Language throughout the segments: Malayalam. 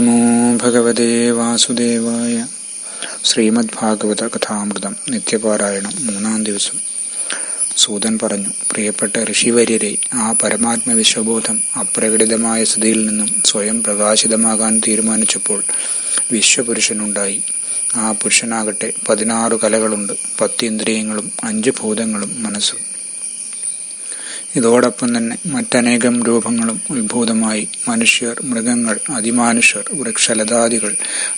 നമോ ഭഗവതേ വാസുദേവായ ശ്രീമദ് ഭാഗവത കഥാമൃതം നിത്യപാരായണം മൂന്നാം ദിവസം। സൂതൻ പറഞ്ഞു പ്രിയപ്പെട്ട ഋഷിവര്യരെ ആ പരമാത്മ വിശ്വബോധം അപ്രകടിതമായ സ്ഥിതിയിൽ നിന്നും സ്വയം പ്രകാശിതമാകാൻ തീരുമാനിച്ചപ്പോൾ വിശ്വപുരുഷനുണ്ടായി. ആ പുരുഷനാകട്ടെ പതിനാറ് കലകളുണ്ട് പത്ത് ഇന്ദ്രിയങ്ങളും അഞ്ച് ഭൂതങ്ങളും മനസ്സും. ഇതോടൊപ്പം തന്നെ മറ്റനേകം രൂപങ്ങളും ഉത്ഭൂതമായി മനുഷ്യർ മൃഗങ്ങൾ അതിമാനുഷ്യർ വൃക്ഷലതാദികൾ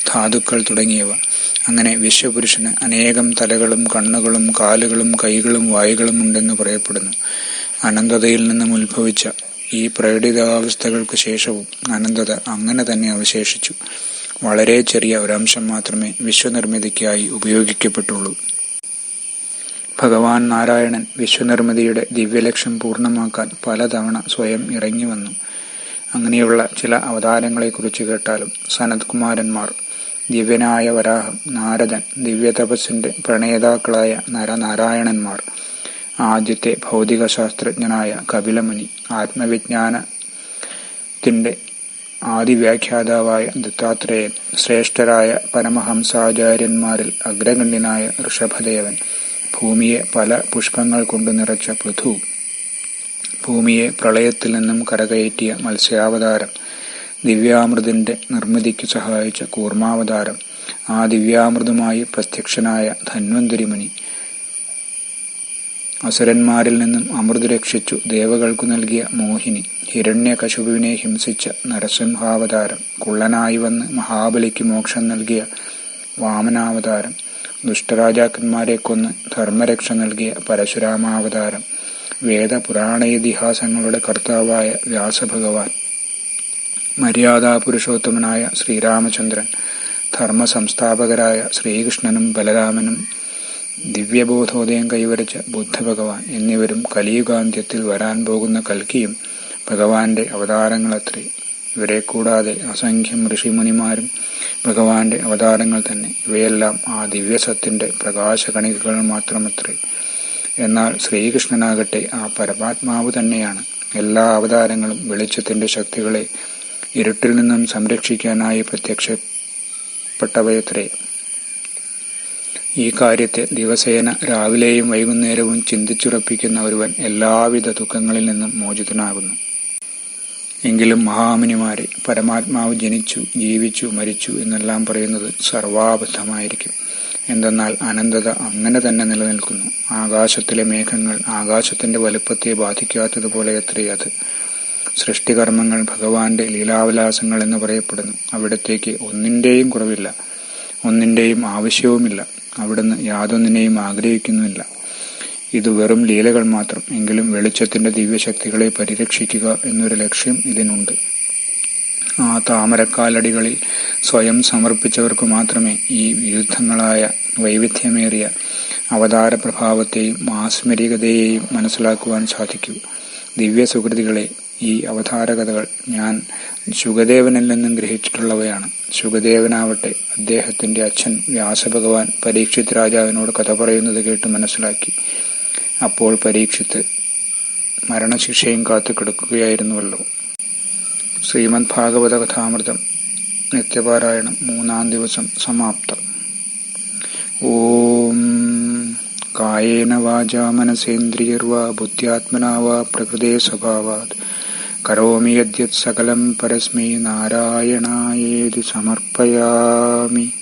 ധാതുക്കൾ തുടങ്ങിയവ. അങ്ങനെ വിശ്വപുരുഷന് അനേകം തലകളും കണ്ണുകളും കാലുകളും കൈകളും വായുകളും ഉണ്ടെന്ന് പറയപ്പെടുന്നു. അനന്തതയിൽ നിന്നും ഉത്ഭവിച്ച ഈ പ്രകടിതാവസ്ഥകൾക്ക് ശേഷവും അനന്തത അങ്ങനെ തന്നെ അവശേഷിച്ചു. വളരെ ചെറിയ ഒരംശം മാത്രമേ വിശ്വനിർമ്മിതിക്കായി ഉപയോഗിക്കപ്പെട്ടുള്ളൂ. ഭഗവാൻ നാരായണൻ വിശ്വനിർമ്മിതിയുടെ ദിവ്യലക്ഷ്യം പൂർണമാക്കാൻ പലതവണ സ്വയം ഇറങ്ങി വന്നു. അങ്ങനെയുള്ള ചില അവതാരങ്ങളെക്കുറിച്ച് കേട്ടാലും സനത്കുമാരന്മാർ ദിവ്യനായ വരാഹം നാരദൻ ദിവ്യതപസ്സിന്റെ പ്രണേതാക്കളായ നരനാരായണന്മാർ ആദ്യത്തെ ഭൗതികശാസ്ത്രജ്ഞനായ കപിലമുനി ആത്മവിജ്ഞാനത്തിന്റെ ആദിവ്യാഖ്യാതാവായ ദത്താത്രേയൻ ശ്രേഷ്ഠരായ പരമഹംസാചാര്യന്മാരിൽ അഗ്രഗണ്യനായ ഋഷഭദേവൻ ഭൂമിയെ പല പുഷ്പങ്ങൾ കൊണ്ട് നിറച്ച പൃഥു. ഭൂമിയെ പ്രളയത്തിൽ നിന്നും കരകയറ്റിയ മത്സ്യാവതാരം. ദിവ്യാമൃതിന്റെ നിർമ്മിതിക്ക് സഹായിച്ച കൂർമാവതാരം. ആ ദിവ്യാമൃതുമായി പ്രത്യക്ഷനായ ധന്വന്തരിമുനി. അസുരന്മാരിൽ നിന്നും അമൃത് രക്ഷിച്ചു ദേവകൾക്കു നൽകിയ മോഹിനി. ഹിരണ്യകശുപുവിനെ ഹിംസിച്ച നരസിംഹാവതാരം. കുള്ളനായി വന്ന് മഹാബലിക്ക് മോക്ഷം നൽകിയ വാമനാവതാരം. ദുഷ്ടരാജാക്കന്മാരെ കൊന്ന് ധർമ്മരക്ഷ നൽകിയ പരശുരാമാവതാരം വേദപുരാണ ഇതിഹാസങ്ങളുടെ കർത്താവായ വ്യാസഭഗവാൻ മര്യാദാ പുരുഷോത്തമനായ ശ്രീരാമചന്ദ്രൻ ധർമ്മ സംസ്ഥാപകരായ ശ്രീകൃഷ്ണനും ബലരാമനും ദിവ്യബോധോദയം കൈവരിച്ച ബുദ്ധഭഗവാൻ എന്നിവരും കലിയുഗാന്ത്യത്തിൽ വരാൻ പോകുന്ന കൽക്കിയും ഭഗവാന്റെ അവതാരങ്ങളത്രേ. ഇവരെ കൂടാതെ അസംഖ്യം ഋഷിമുനിമാരും ഭഗവാന്റെ അവതാരങ്ങൾ തന്നെ. ഇവയെല്ലാം ആ ദിവ്യസത്തിന്റെ പ്രകാശകണികകൾ മാത്രമത്രേ. എന്നാൽ ശ്രീകൃഷ്ണനാകട്ടെ ആ പരമാത്മാവ് തന്നെയാണ്. എല്ലാ അവതാരങ്ങളും വെളിച്ചത്തിന്റെ ശക്തികളെ ഇരുട്ടിൽ നിന്നും സംരക്ഷിക്കാനായി പ്രത്യക്ഷപ്പെട്ടവയത്രേ. ഈ കാര്യത്തെ ദിവസേന രാവിലെയും വൈകുന്നേരവും ചിന്തിച്ചുറപ്പിക്കുന്ന ഒരുവൻ എല്ലാവിധ ദുഃഖങ്ങളിൽ നിന്നും മോചിതനാകുന്നു. എങ്കിലും മഹാമുനിമാരെ പരമാത്മാവ് ജനിച്ചു ജീവിച്ചു മരിച്ചു എന്നെല്ലാം പറയുന്നത് സർവാബദ്ധമായിരിക്കും. എന്തെന്നാൽ അനന്തത അങ്ങനെ തന്നെ നിലനിൽക്കുന്നു. ആകാശത്തിലെ മേഘങ്ങൾ ആകാശത്തിന്റെ വലുപ്പത്തെ ബാധിക്കാത്തതുപോലെ എത്രയത് സൃഷ്ടികർമ്മങ്ങൾ ഭഗവാന്റെ ലീലാവിലാസങ്ങൾ എന്ന് പറയപ്പെടുന്നു. അവിടത്തേക്ക് ഒന്നിന്റെയും കുറവില്ല. ഒന്നിന്റെയും ആവശ്യവുമില്ല. അവിടുന്ന് യാതൊന്നിനെയും ആഗ്രഹിക്കുന്നുമില്ല. ഇത് വെറും ലീലകൾ മാത്രം എങ്കിലും വെളിച്ചത്തിന്റെ ദിവ്യശക്തികളെ പരിരക്ഷിക്കുക എന്നൊരു ലക്ഷ്യം ഇതിനുണ്ട്. ആ താമരക്കാലടികളിൽ സ്വയം സമർപ്പിച്ചവർക്ക് മാത്രമേ ഈ വിരുദ്ധങ്ങളായ വൈവിധ്യമേറിയ അവതാര പ്രഭാവത്തെയും മാസ്മരികതയെയും മനസ്സിലാക്കുവാൻ സാധിക്കൂ. ദിവ്യ സുഹൃതികളെ ഈ അവതാരകഥകൾ ഞാൻ ശുഗദേവനിൽ നിന്നും ഗ്രഹിച്ചിട്ടുള്ളവയാണ്. ശുഗദേവനാവട്ടെ അദ്ദേഹത്തിന്റെ അച്ഛൻ വ്യാസഭഗവാൻ പരീക്ഷിത് രാജാവിനോട് കഥ പറയുന്നത് കേട്ട് മനസ്സിലാക്കി. അപ്പോൾ പരീക്ഷിത്ത് മരണശിക്ഷയും കാത്തു കിടക്കുകയായിരുന്നുവല്ലോ ശ്രീമദ് ഭാഗവത കഥാമൃതം നിത്യപാരായണം മൂന്നാം ദിവസം സമാപ്തം. ഓം കായേന വാചാ മനസേന്ദ്രിയർവാ ബുദ്ധ്യാത്മനാ വാ പ്രകൃതേ സ്വഭാവാത്. കരോമി യദ്യത് സകലം പരസ്മൈ നാരായണായേതി സമർപ്പയാമി.